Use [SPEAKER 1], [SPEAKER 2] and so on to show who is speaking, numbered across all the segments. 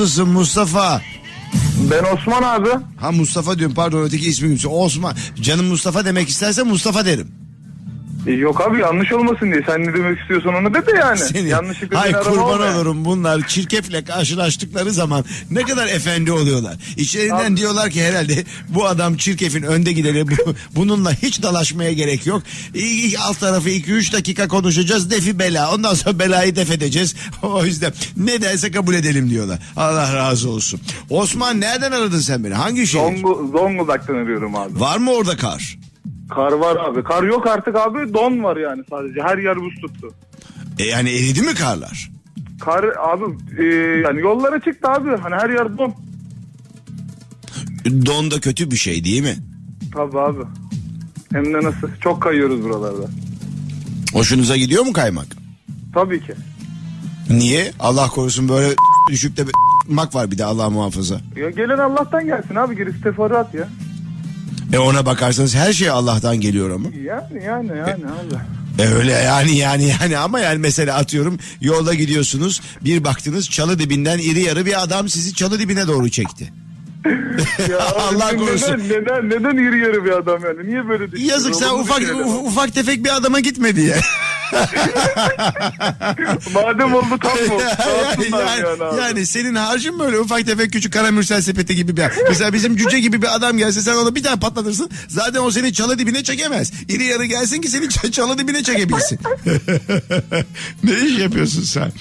[SPEAKER 1] Nasılsın Mustafa?
[SPEAKER 2] Ben Osman abi.
[SPEAKER 1] Ha Mustafa diyorum pardon öteki ismi. Osman. Canım Mustafa demek isterse Mustafa derim.
[SPEAKER 2] E, Yok abi yanlış olmasın diye. Sen ne demek istiyorsan onu de de yani.
[SPEAKER 1] Seni.
[SPEAKER 2] Yanlışlıkla
[SPEAKER 1] Hay
[SPEAKER 2] beni arama
[SPEAKER 1] kurban
[SPEAKER 2] olma yani.
[SPEAKER 1] olurum bunlar çirkefle karşılaştıkları zaman ne kadar efendi oluyorlar. İçlerinden diyorlar ki herhalde bu adam çirkefin önde gideri bu, bununla hiç dalaşmaya gerek yok. İ- İ- alt tarafı 2-3 dakika konuşacağız defi bela ondan sonra belayı def edeceğiz. O yüzden ne derse kabul edelim diyorlar. Allah razı olsun. Osman nereden aradın sen beni? Hangi şehir?
[SPEAKER 2] Zongu, Zonguldak'tan arıyorum abi.
[SPEAKER 1] Var mı orada kar?
[SPEAKER 2] Kar var abi. Kar yok artık abi. Don var yani sadece. Her yer buz tuttu.
[SPEAKER 1] E yani eridi mi karlar?
[SPEAKER 2] Kar abi e, yani yollara çıktı abi. Hani her yer don.
[SPEAKER 1] Don da kötü bir şey değil mi?
[SPEAKER 2] Tabii abi. Hem de nasıl? Çok kayıyoruz buralarda.
[SPEAKER 1] Hoşunuza gidiyor mu kaymak?
[SPEAKER 2] Tabii ki.
[SPEAKER 1] Niye? Allah korusun böyle düşüp de mak var bir de Allah muhafaza.
[SPEAKER 2] Ya gelen Allah'tan gelsin abi. Gerisi teferruat ya.
[SPEAKER 1] E ona bakarsanız her şey Allah'tan geliyor ama.
[SPEAKER 2] Yani yani yani abi.
[SPEAKER 1] E öyle yani yani yani ama yani mesela atıyorum yolda gidiyorsunuz bir baktınız çalı dibinden iri yarı bir adam sizi çalı dibine doğru çekti.
[SPEAKER 2] Ya
[SPEAKER 1] Allah
[SPEAKER 2] neden,
[SPEAKER 1] korusun.
[SPEAKER 2] Neden, neden iri yarı bir adam yani? Niye böyle düşünüyorsun?
[SPEAKER 1] Yazık sen ufak uf- ufak tefek bir adama gitmedi ya.
[SPEAKER 2] Madem oldu tam mı?
[SPEAKER 1] yani, yani,
[SPEAKER 2] yani abi.
[SPEAKER 1] yani senin harcın böyle ufak tefek küçük karamürsel sepeti gibi bir Mesela bizim cüce gibi bir adam gelse sen onu bir tane patlatırsın. Zaten o seni çalı dibine çekemez. İri yarı gelsin ki seni çalı dibine çekebilsin. ne iş yapıyorsun sen?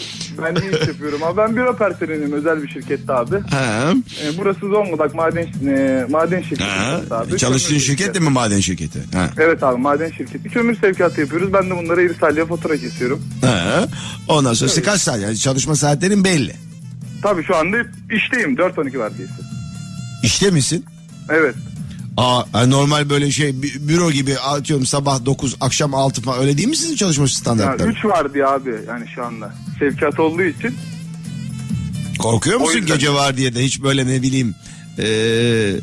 [SPEAKER 2] Ben ne iş yapıyorum abi? Ben büro personeliyim özel bir şirkette abi.
[SPEAKER 1] Ha.
[SPEAKER 2] E, burası Zonguldak maden e, maden şirketi.
[SPEAKER 1] Ha.
[SPEAKER 2] abi.
[SPEAKER 1] Çalıştığın
[SPEAKER 2] Kömür
[SPEAKER 1] şirket de mi maden şirketi? Ha.
[SPEAKER 2] Evet abi maden şirketi. Kömür sevkiyatı yapıyoruz. Ben de bunlara irsaliye fatura kesiyorum.
[SPEAKER 1] Ha. Ondan sonra işte kaç saat yani çalışma saatlerin belli.
[SPEAKER 2] Tabii şu anda işteyim. 4-12 vardiyası. İşte
[SPEAKER 1] misin?
[SPEAKER 2] Evet.
[SPEAKER 1] Aa, normal böyle şey bü- büro gibi atıyorum sabah 9 akşam 6 falan öyle değil mi sizin çalışma
[SPEAKER 2] Yani
[SPEAKER 1] standartları?
[SPEAKER 2] 3 vardiya abi yani şu anda. Sevkiyat olduğu için.
[SPEAKER 1] Korkuyor musun
[SPEAKER 2] yüzden-
[SPEAKER 1] gece var diye de hiç böyle ne bileyim ee,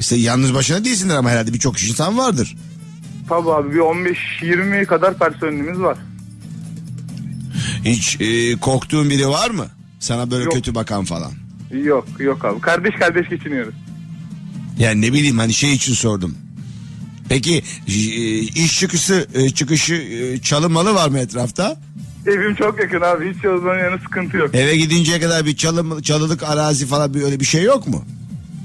[SPEAKER 1] işte yalnız başına değilsindir ama herhalde birçok insan vardır.
[SPEAKER 2] Tabii abi bir 15-20 kadar personelimiz var.
[SPEAKER 1] Hiç ee, korktuğun biri var mı? Sana böyle
[SPEAKER 2] Yok.
[SPEAKER 1] kötü bakan falan.
[SPEAKER 2] Yok yok abi. Kardeş kardeş geçiniyoruz.
[SPEAKER 1] Yani ne bileyim hani şey için sordum. Peki ee, iş çıkışı ee, çıkışı ee, çalı malı var mı etrafta?
[SPEAKER 2] Evim çok yakın abi. Hiç zaman yana sıkıntı yok.
[SPEAKER 1] Eve gidinceye kadar bir çalı, çalılık arazi falan bir öyle bir şey yok mu?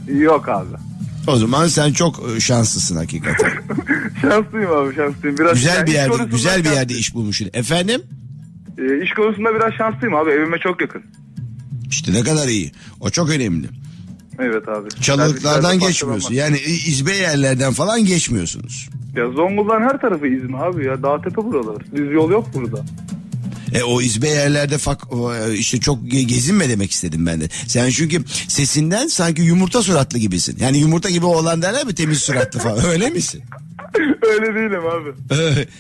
[SPEAKER 2] Yok abi.
[SPEAKER 1] O zaman sen çok ee, şanslısın hakikaten.
[SPEAKER 2] şanslıyım abi şanslıyım. Biraz
[SPEAKER 1] güzel
[SPEAKER 2] yani
[SPEAKER 1] bir yerde güzel bir yerde iş bulmuşsun. Efendim?
[SPEAKER 2] Ee, iş konusunda biraz şanslıyım abi. Evime çok yakın.
[SPEAKER 1] İşte ne kadar iyi. O çok önemli.
[SPEAKER 2] Evet abi.
[SPEAKER 1] Çalılıklardan geçmiyorsun. Yani izbe yerlerden falan geçmiyorsunuz.
[SPEAKER 2] Ya Zonguldak'ın her tarafı İzmir abi ya. Dağ tepe buralar. Düz yol yok burada.
[SPEAKER 1] E o izbe yerlerde fak işte çok ge- gezinme demek istedim ben de. Sen çünkü sesinden sanki yumurta suratlı gibisin. Yani yumurta gibi olan derler mi temiz suratlı falan. Öyle misin?
[SPEAKER 2] Öyle değilim abi.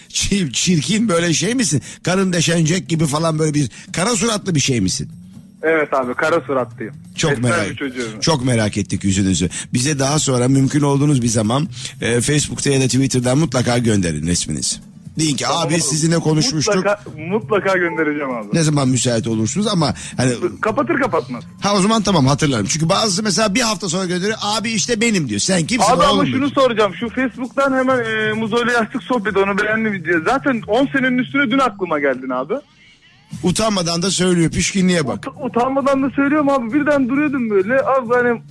[SPEAKER 1] Çir- Çirkin böyle şey misin? Karın deşenecek gibi falan böyle bir kara suratlı bir şey misin?
[SPEAKER 2] Evet abi kara suratlıyım.
[SPEAKER 1] Çok
[SPEAKER 2] Esmer
[SPEAKER 1] merak çok merak ettik yüzünüzü. Bize daha sonra mümkün olduğunuz bir zaman e, Facebook'ta ya da Twitter'dan mutlaka gönderin resminizi. Deyin ki abi sizinle konuşmuştuk.
[SPEAKER 2] Mutlaka, mutlaka göndereceğim abi.
[SPEAKER 1] Ne zaman müsait olursunuz ama hani
[SPEAKER 2] Kapatır kapatmaz.
[SPEAKER 1] ha o zaman tamam hatırlarım. Çünkü bazısı mesela bir hafta sonra gönderiyor. Abi işte benim diyor. Sen kimsin
[SPEAKER 2] Abi ama şunu soracağım. Şu Facebook'tan hemen e, Muzo'yla yastık sohbeti onu beğendim diye. Zaten 10 senenin üstüne dün aklıma geldin abi.
[SPEAKER 1] Utanmadan da söylüyor. Pişkinliğe bak.
[SPEAKER 2] Ut- utanmadan da söylüyorum abi. Birden duruyordum böyle. Abi hani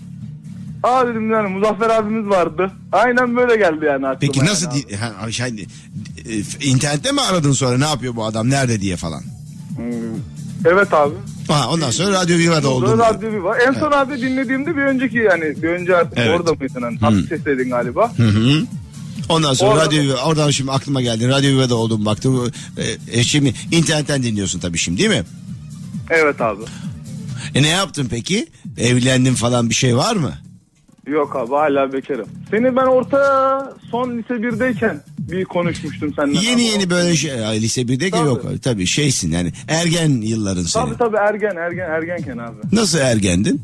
[SPEAKER 2] Aa dedim yani Muzaffer abimiz vardı. Aynen böyle geldi yani aklıma.
[SPEAKER 1] Peki nasıl
[SPEAKER 2] yani
[SPEAKER 1] di- ha, şey, e, internette mi aradın sonra ne yapıyor bu adam nerede diye falan.
[SPEAKER 2] Hmm. Evet abi.
[SPEAKER 1] Ha, ondan sonra Radyo Viva'da oldun. Diyor.
[SPEAKER 2] radyo bir var. En son abi dinlediğimde bir önceki yani bir önce artık
[SPEAKER 1] Evet.
[SPEAKER 2] orada mıydın hani? Hafif sesledin galiba.
[SPEAKER 1] Hı hı. Ondan sonra
[SPEAKER 2] Orada-
[SPEAKER 1] Radyo Viva, oradan şimdi aklıma geldi. Radyo Viva'da oldum baktım. E, e, şimdi internetten dinliyorsun tabii şimdi değil mi?
[SPEAKER 2] Evet abi.
[SPEAKER 1] E ne yaptın peki? Evlendin falan bir şey var mı?
[SPEAKER 2] Yok abi hala bekarım. Seni ben orta son lise 1'deyken bir konuşmuştum seninle.
[SPEAKER 1] Yeni
[SPEAKER 2] abi.
[SPEAKER 1] yeni böyle şey lise 1'deki
[SPEAKER 2] Tabii.
[SPEAKER 1] yok tabii şeysin yani ergen yılların senin.
[SPEAKER 2] Tabii tabii ergen ergen ergenken abi.
[SPEAKER 1] Nasıl ergendin?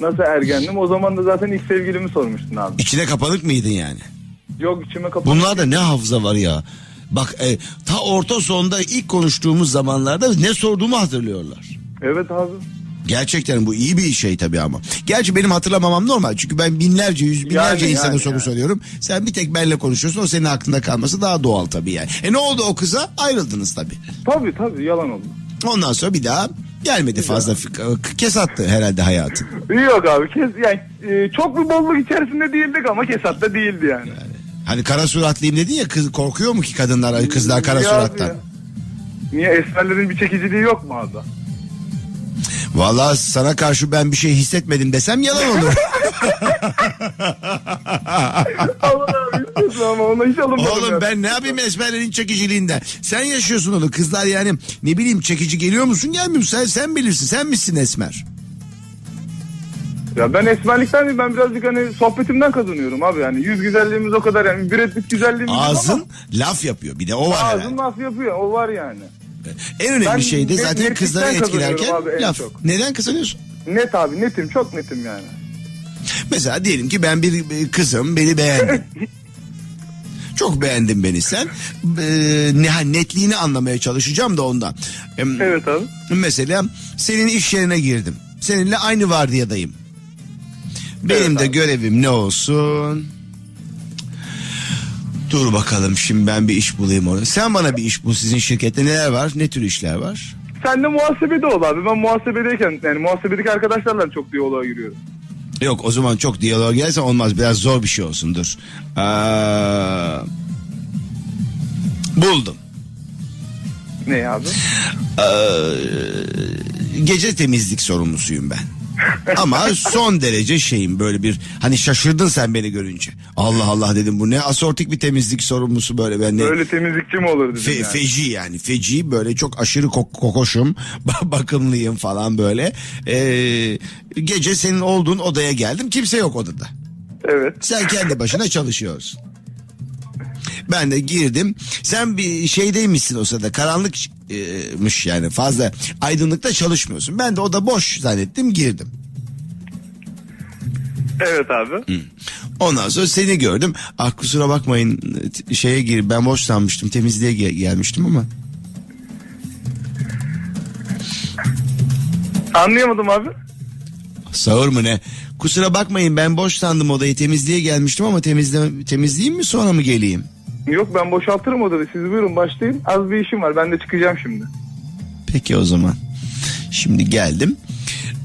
[SPEAKER 2] Nasıl ergendim? O zaman da zaten ilk sevgilimi sormuştun abi.
[SPEAKER 1] İçine kapanık mıydın yani?
[SPEAKER 2] Yok içime kapanık.
[SPEAKER 1] Bunlarda ne hafıza var ya. Bak e, ta orta sonda ilk konuştuğumuz zamanlarda ne sorduğumu hatırlıyorlar.
[SPEAKER 2] Evet abi.
[SPEAKER 1] Gerçekten bu iyi bir şey tabii ama. Gerçi benim hatırlamamam normal. Çünkü ben binlerce, yüz binlerce
[SPEAKER 2] Yani,
[SPEAKER 1] insana
[SPEAKER 2] yani,
[SPEAKER 1] soru
[SPEAKER 2] yani.
[SPEAKER 1] soruyorum. Sen bir tek benle konuşuyorsun. O senin aklında kalması daha doğal tabii yani. E ne oldu o kıza? Ayrıldınız tabii.
[SPEAKER 2] Tabii tabii yalan oldu.
[SPEAKER 1] Ondan sonra bir daha gelmedi fazla. fik- Kes attı herhalde hayatın.
[SPEAKER 2] Yok abi kes yani e, çok bir bolluk içerisinde değildik ama kesat da değildi yani.
[SPEAKER 1] Hani kara suratlıyım dedin ya kız korkuyor mu ki kadınlar kızlar kara
[SPEAKER 2] abi
[SPEAKER 1] surattan?
[SPEAKER 2] ya? Niye esmerlerin bir çekiciliği yok mu abi?
[SPEAKER 1] Vallahi sana karşı ben bir şey hissetmedim desem yalan olur.
[SPEAKER 2] Allah abi istiyorsun ama ona hiç alınmadım.
[SPEAKER 1] Oğlum
[SPEAKER 2] ya.
[SPEAKER 1] ben ne yapayım esmerlerin çekiciliğinden? Sen yaşıyorsun onu. Kızlar yani ne bileyim çekici geliyor musun gelmiyor musun? Sen, sen bilirsin. Sen misin esmer?
[SPEAKER 2] Ya ben esmerlikten değil ben birazcık hani sohbetimden kazanıyorum abi yani. Yüz güzelliğimiz o kadar yani. Bir etlik güzelliğimiz
[SPEAKER 1] Ağzın
[SPEAKER 2] ama
[SPEAKER 1] laf yapıyor. Bir de o var
[SPEAKER 2] Ağzın
[SPEAKER 1] herhalde.
[SPEAKER 2] laf yapıyor o var yani.
[SPEAKER 1] En önemli
[SPEAKER 2] Ben
[SPEAKER 1] şey de zaten kızları etkilerken
[SPEAKER 2] abi en
[SPEAKER 1] laf.
[SPEAKER 2] çok.
[SPEAKER 1] Neden kazanıyorsun?
[SPEAKER 2] Net abi netim çok netim yani.
[SPEAKER 1] Mesela diyelim ki ben bir kızım beni beğendin. Çok beğendin beni sen. Ee, ne netliğini anlamaya çalışacağım da ondan. Em,
[SPEAKER 2] Evet abi.
[SPEAKER 1] Mesela senin iş yerine girdim. Seninle aynı vardiyadayım. Benim
[SPEAKER 2] Evet
[SPEAKER 1] de
[SPEAKER 2] abi.
[SPEAKER 1] görevim ne olsun? Dur bakalım şimdi ben bir iş bulayım orada. Sen bana bir iş bul. Sizin şirkette neler var? Ne tür işler var?
[SPEAKER 2] Sen de muhasebede ol abi. Ben muhasebedeyken yani muhasebedeki arkadaşlarla çok diyaloğa giriyorum.
[SPEAKER 1] Yok o zaman çok diyalog gelirse olmaz. Biraz zor bir şey olsun dur. Aa, buldum.
[SPEAKER 2] Ne abi?
[SPEAKER 1] Gece temizlik sorumlusuyum ben. Ama son derece şeyim böyle bir hani şaşırdın sen beni görünce. Allah Allah dedim bu ne asortik bir temizlik sorumlusu böyle ben ne
[SPEAKER 2] Böyle temizlikçi mi olur dedim
[SPEAKER 1] Fe-
[SPEAKER 2] yani.
[SPEAKER 1] Feci yani feci böyle çok aşırı kok- kokoşum bakımlıyım falan böyle. Ee, gece senin olduğun odaya geldim kimse yok odada.
[SPEAKER 2] Evet.
[SPEAKER 1] Sen kendi başına çalışıyorsun. Ben de girdim. Sen bir şeydeymişsin o sırada. Karanlıkmış yani fazla aydınlıkta çalışmıyorsun. Ben de oda boş zannettim girdim.
[SPEAKER 2] Evet abi.
[SPEAKER 1] Ondan sonra seni gördüm. Ah kusura bakmayın şeye gir ben boş sanmıştım temizliğe ge- gelmiştim ama.
[SPEAKER 2] Anlayamadım abi.
[SPEAKER 1] Sağır mı ne? Kusura bakmayın ben boş sandım odayı temizliğe gelmiştim ama temizle temizleyeyim mi sonra mı geleyim?
[SPEAKER 2] Yok ben boşaltırım odada. Siz buyurun başlayın. Az bir işim var. Ben de çıkacağım şimdi.
[SPEAKER 1] Peki o zaman. Şimdi geldim.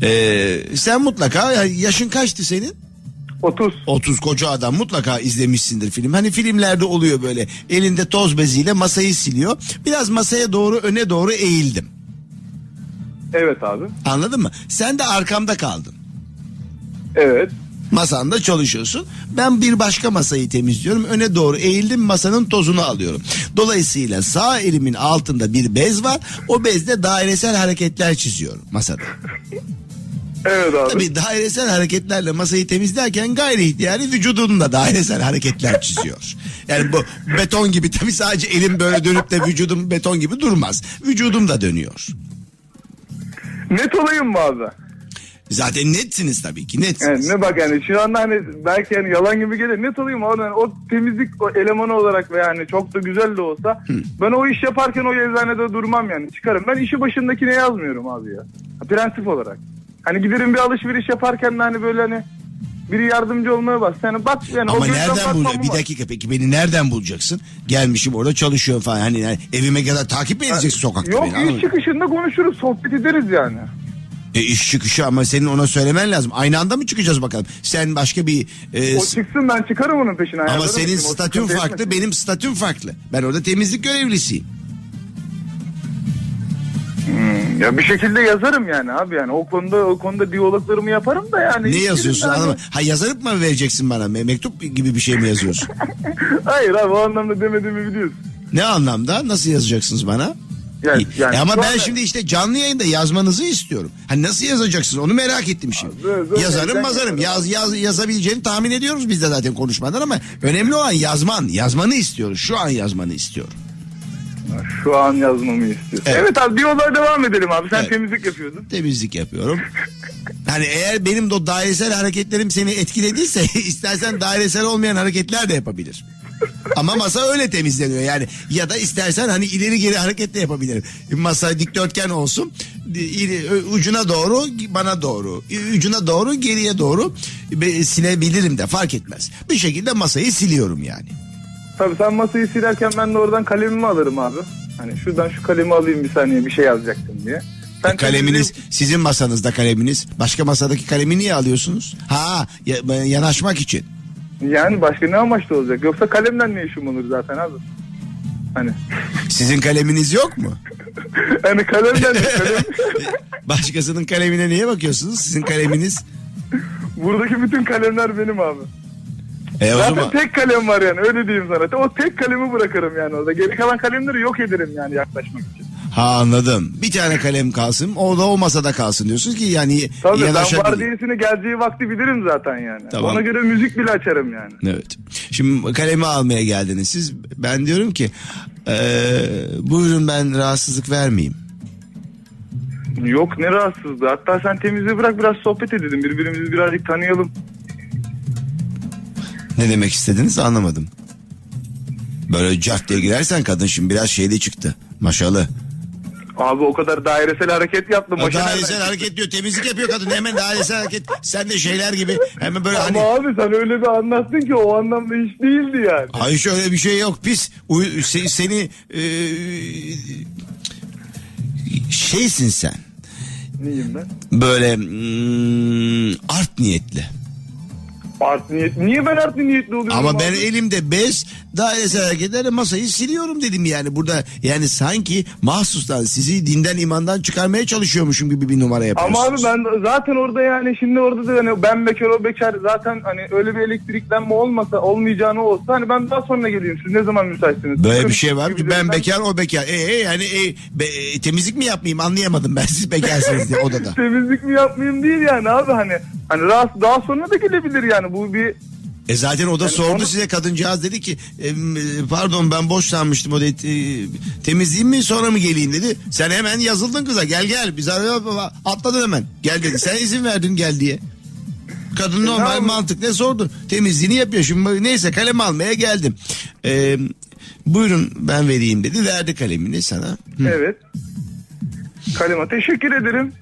[SPEAKER 1] Ee, sen mutlaka ya yaşın kaçtı senin?
[SPEAKER 2] 30.
[SPEAKER 1] 30 koca adam mutlaka izlemişsindir film. Hani filmlerde oluyor böyle elinde toz beziyle masayı siliyor. Biraz masaya doğru öne doğru eğildim.
[SPEAKER 2] Evet abi.
[SPEAKER 1] Anladın mı? Sen de arkamda kaldın.
[SPEAKER 2] Evet.
[SPEAKER 1] Masanda çalışıyorsun. Ben bir başka masayı temizliyorum. Öne doğru eğildim masanın tozunu alıyorum. Dolayısıyla sağ elimin altında bir bez var. O bezle dairesel hareketler çiziyorum masada.
[SPEAKER 2] Evet abi.
[SPEAKER 1] Tabii dairesel hareketlerle masayı temizlerken gayri ihtiyari vücudun da dairesel hareketler çiziyor. Yani bu beton gibi tabii sadece elim böyle dönüp de vücudum beton gibi durmaz. Vücudum da dönüyor.
[SPEAKER 2] Net olayım mı abi?
[SPEAKER 1] Zaten netsiniz tabii ki netsiniz.
[SPEAKER 2] Yani ne bak yani şu anda hani belki yani yalan gibi gelir. Net olayım abi. Yani o temizlik o elemanı olarak ve yani çok da güzel de olsa ben o iş yaparken o eczanede durmam yani çıkarım. Ben işi başındakine yazmıyorum abi ya. Prensip olarak. Hani giderim bir alışveriş yaparken de hani böyle hani biri yardımcı olmaya bas. Yani bak yani o
[SPEAKER 1] Ama
[SPEAKER 2] gözden
[SPEAKER 1] nereden bulacaksın? Bir dakika peki beni nereden bulacaksın? Gelmişim orada çalışıyorum falan. Hani yani evime kadar takip mi edeceksin sokakta
[SPEAKER 2] Yok
[SPEAKER 1] beni?
[SPEAKER 2] iş çıkışında konuşuruz sohbet ederiz yani.
[SPEAKER 1] E iş çıkışı ama senin ona söylemen lazım. Aynı anda mı çıkacağız bakalım? Sen başka bir... e,
[SPEAKER 2] O çıksın ben çıkarım onun peşine.
[SPEAKER 1] ama senin
[SPEAKER 2] o
[SPEAKER 1] statün farklı, benim statüm farklı. Ben orada temizlik görevlisiyim.
[SPEAKER 2] Ya bir şekilde yazarım yani abi yani o konuda o konuda diyaloglarımı yaparım da yani.
[SPEAKER 1] Ne yazıyorsun
[SPEAKER 2] yani-
[SPEAKER 1] anlamadım. Ha yazarıp mı vereceksin bana? Me- Mektup gibi bir şey mi yazıyorsun?
[SPEAKER 2] Hayır abi o anlamda demediğimi biliyorsun.
[SPEAKER 1] ne anlamda? Nasıl yazacaksınız bana?
[SPEAKER 2] Yani,
[SPEAKER 1] E
[SPEAKER 2] yani
[SPEAKER 1] ama
[SPEAKER 2] şu
[SPEAKER 1] ben
[SPEAKER 2] anda-
[SPEAKER 1] şimdi işte canlı yayında yazmanızı istiyorum. Hani nasıl yazacaksınız onu merak ettim şimdi.
[SPEAKER 2] Abi, böyle
[SPEAKER 1] Yazarım mazarım.
[SPEAKER 2] yazarım.
[SPEAKER 1] Yaz, yaz, yazabileceğini tahmin ediyoruz biz de zaten konuşmadan ama önemli olan yazman. Yazmanı istiyoruz. Şu an yazmanı istiyorum.
[SPEAKER 2] Şu an yazmamı istiyorsun.
[SPEAKER 1] Evet.
[SPEAKER 2] Evet, abi diyaloğa devam edelim abi. Sen
[SPEAKER 1] Evet.
[SPEAKER 2] temizlik yapıyordun.
[SPEAKER 1] Temizlik yapıyorum. Hani eğer benim de o dairesel hareketlerim seni etkilediyse istersen dairesel olmayan hareketler de yapabilir. Ama masa öyle temizleniyor yani. Ya da istersen hani ileri geri hareket de yapabilirim. Masa dikdörtgen olsun. İri- ucuna doğru bana doğru ucuna doğru geriye doğru silebilirim de fark etmez. Bir şekilde masayı siliyorum yani.
[SPEAKER 2] Tabii sen masayı silerken ben de oradan kalemimi alırım abi. Hani şuradan şu kalemi alayım bir saniye bir şey yazacaktım diye. Sen
[SPEAKER 1] kaleminiz sizin masanızda kaleminiz. Başka masadaki kalemi niye alıyorsunuz? Ha ya- yanaşmak için.
[SPEAKER 2] Yani başka ne amaçlı olacak? Yoksa kalemden ne işim olur zaten abi? Hani
[SPEAKER 1] Sizin kaleminiz yok mu?
[SPEAKER 2] hani kalemden ne kalem?
[SPEAKER 1] Başkasının kalemine niye bakıyorsunuz? Sizin kaleminiz.
[SPEAKER 2] Buradaki bütün kalemler benim abi.
[SPEAKER 1] E o
[SPEAKER 2] Zaten
[SPEAKER 1] zaman
[SPEAKER 2] tek kalem var yani öyle diyeyim sana. O tek kalemi bırakırım yani orada. Geri kalan kalemleri yok ederim yani yaklaşmak için.
[SPEAKER 1] Ha anladım. Bir tane kalem kalsın. O da o masada kalsın diyorsunuz ki yani
[SPEAKER 2] Tabii ben vardiyesini geleceği vakti bilirim zaten yani.
[SPEAKER 1] Tamam.
[SPEAKER 2] Ona göre müzik bile açarım yani.
[SPEAKER 1] Evet. Şimdi kalemi almaya geldiniz siz. Ben diyorum ki eee buyurun ben rahatsızlık vermeyeyim.
[SPEAKER 2] Yok ne rahatsızlığı. Hatta sen temizliği bırak biraz sohbet edelim. Birbirimizi birazcık tanıyalım.
[SPEAKER 1] Ne demek istediniz anlamadım. Böyle cart diye girersen kadın şimdi biraz şeyde çıktı. Maşalı.
[SPEAKER 2] Abi o kadar dairesel hareket yaptım.
[SPEAKER 1] O dairesel hareket diyor. Temizlik yapıyor kadın. Hemen dairesel hareket. Sen de şeyler gibi. Hemen böyle hani.
[SPEAKER 2] Ama abi sen öyle bir anlattın ki o anlamda hiç değildi yani.
[SPEAKER 1] Hayır öyle bir şey yok pis. Uy, se- seni e, şeysin sen.
[SPEAKER 2] Neyim ben?
[SPEAKER 1] Böyle mm, art niyetli.
[SPEAKER 2] Art niyet. Niye ben art niyetli oluyorum
[SPEAKER 1] Ama ben
[SPEAKER 2] abi?
[SPEAKER 1] elimde bez dairesel hareketlerle masayı siliyorum dedim yani. Burada yani sanki mahsustan sizi dinden imandan çıkarmaya çalışıyormuşum gibi bir numara yapıyorsunuz.
[SPEAKER 2] Ama abi ben zaten orada yani şimdi orada da hani ben bekar o bekar zaten hani öyle bir elektriklenme olmasa olmayacağını olsa hani ben daha sonra geleyim siz ne zaman müsaitsiniz?
[SPEAKER 1] Böyle bir şey var ki ben bekar o bekar. E, e, yani e, be- e, temizlik mi yapmayayım anlayamadım ben siz bekarsınız diye odada.
[SPEAKER 2] Temizlik mi yapmayayım değil yani abi hani hani daha sonra da gelebilir yani bu bir
[SPEAKER 1] E zaten o da sordu
[SPEAKER 2] onu-
[SPEAKER 1] size kadıncağız dedi ki "Em, e, pardon ben boş sanmıştım o dedi e, temizleyeyim mi sonra mı geleyim dedi. Sen hemen yazıldın kıza gel gel biz araya atladın hemen gel dedi. Sen izin verdin gel diye. Kadın normal
[SPEAKER 2] yapayım?
[SPEAKER 1] mantık ne sordu? Temizliğini yapıyor şimdi neyse kalem almaya geldim. E, buyurun ben vereyim dedi verdi kalemini sana.
[SPEAKER 2] evet. Kalema teşekkür ederim.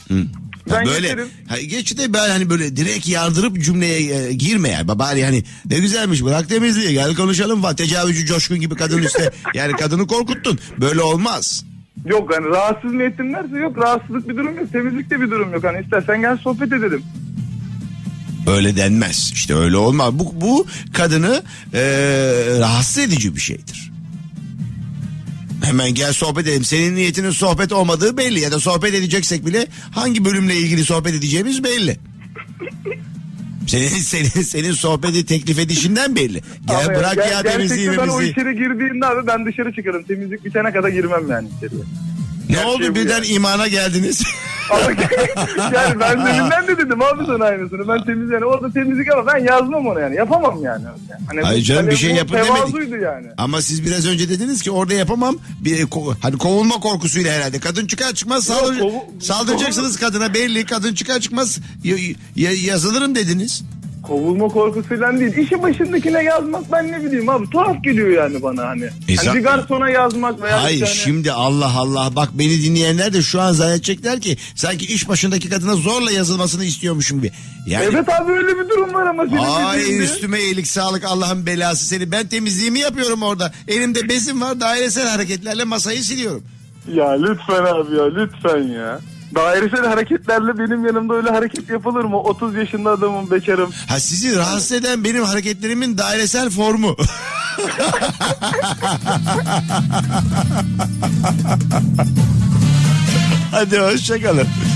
[SPEAKER 2] Ben
[SPEAKER 1] böyle ha, geç de ben hani böyle direkt yardırıp cümleye e, girme yani. Bari hani ne güzelmiş bırak temizliği gel konuşalım falan. Tecavüzcü coşkun gibi kadın üstte yani kadını korkuttun. Böyle olmaz.
[SPEAKER 2] Yok hani rahatsız mı ettim derse yok rahatsızlık bir durum yok temizlikte bir durum yok hani istersen gel sohbet edelim.
[SPEAKER 1] Öyle denmez. İşte öyle olmaz. Bu, bu kadını e, rahatsız edici bir şeydir. Hemen gel sohbet edelim. Senin niyetinin sohbet olmadığı belli. Ya da sohbet edeceksek bile hangi bölümle ilgili sohbet edeceğimiz belli. Senin, senin, senin sohbeti teklif edişinden belli. Gel
[SPEAKER 2] Ama
[SPEAKER 1] bırak
[SPEAKER 2] ger-
[SPEAKER 1] ya temizliği
[SPEAKER 2] Gerçekten ben o içeri girdiğimde abi ben dışarı çıkarım temizlik bitene kadar girmem yani içeriye.
[SPEAKER 1] Ne
[SPEAKER 2] Gerçeği
[SPEAKER 1] oldu
[SPEAKER 2] bu
[SPEAKER 1] birden
[SPEAKER 2] yani.
[SPEAKER 1] imana geldiniz?
[SPEAKER 2] Yani ben deminden de dedim abi sana aynısını. Ben temiz yani orada temizlik ama ben yazmam onu yani. Yapamam yani. Hani
[SPEAKER 1] Hayır canım,
[SPEAKER 2] hani
[SPEAKER 1] bir şey yapın demedik.
[SPEAKER 2] yani.
[SPEAKER 1] Ama siz biraz önce dediniz ki orada yapamam. Bir ko- hani kovulma korkusuyla herhalde. Kadın çıkar çıkmaz saldır, saldıracaksınız kadına belli. Kadın çıkar çıkmaz yazılırım dediniz.
[SPEAKER 2] Kovulma korkusuyla değil. İşi başındakine yazmak ben ne bileyim abi. Tuhaf geliyor yani bana hani.
[SPEAKER 1] E
[SPEAKER 2] hani bir garsona yazmak veya
[SPEAKER 1] Hayır
[SPEAKER 2] hani-
[SPEAKER 1] şimdi Allah Allah bak beni dinleyenler de şu an zannedecekler ki sanki iş başındaki kadına zorla yazılmasını istiyormuşum gibi. Yani
[SPEAKER 2] Evet abi öyle bir durum var ama senin
[SPEAKER 1] Ay üstüme iyilik sağlık Allah'ın belası seni. Ben temizliğimi yapıyorum orada. Elimde bezim var dairesel hareketlerle masayı siliyorum.
[SPEAKER 2] Ya lütfen abi ya lütfen ya. Dairesel hareketlerle benim yanımda öyle hareket yapılır mı? 30 yaşında adamım bekarım.
[SPEAKER 1] Ha sizi rahatsız eden benim hareketlerimin dairesel formu. Hadi hoşçakalın.